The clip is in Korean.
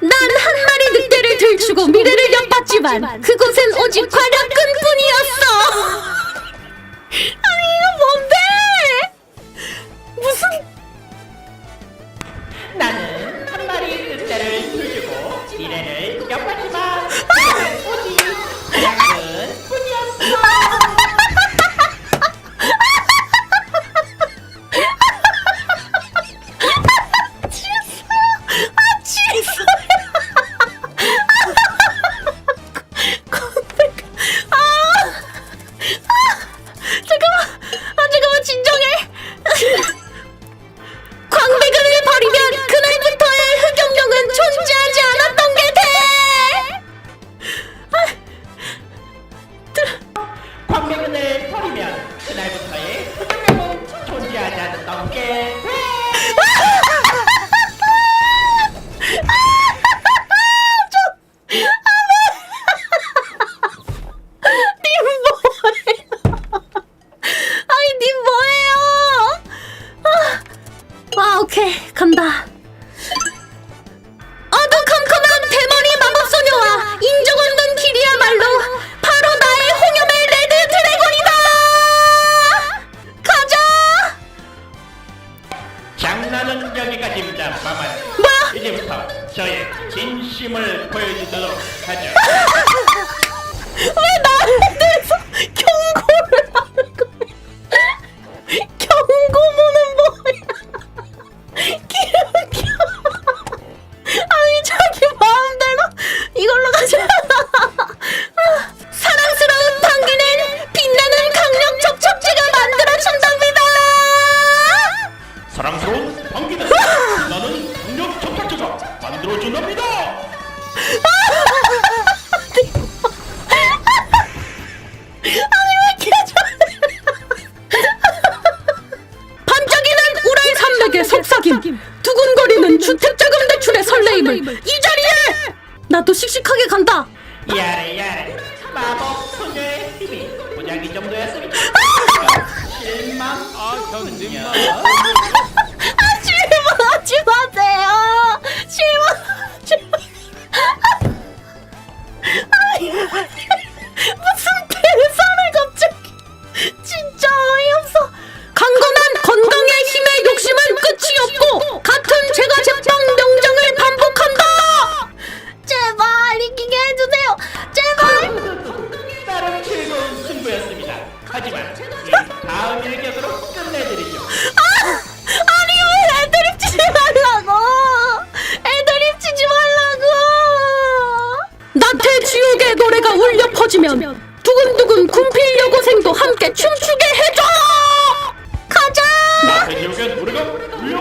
난 한 마리 늑대를 들추고 미래를 엿봤지만 그곳엔 오직 과략근뿐이었어. 아니 이거 뭔데? 무슨 나는 한 마리 늑대를 들주고 미래를 엿봤지만 오케이 간다. 어두컴컴한 대머리 마법소녀와 인정 없는 길이야말로 바로 나의 홍염의 레드 드래곤이다. 가자. 장난은 여기까지입니다, 마마. 뭐? 이제부터 저의 진심을 보여주도록 하죠. 왜대 만들어준답니다. 아니 왜 이렇게 잘해? 반짝이는 우라의 산맥의 속삭임. 두근거리는 주택자금 대출의 설레임을 이 자리에 나도 씩씩하게 간다. 야래 야래. 마법 소녀의 힘이 고작 이 정도였으니까 실망 아형님야 나태 지옥의 노래가 울려 퍼지면 두근두근 군필 여고생도 함께 춤추게 해줘! 가자! 나 대지옥의 노래가 울려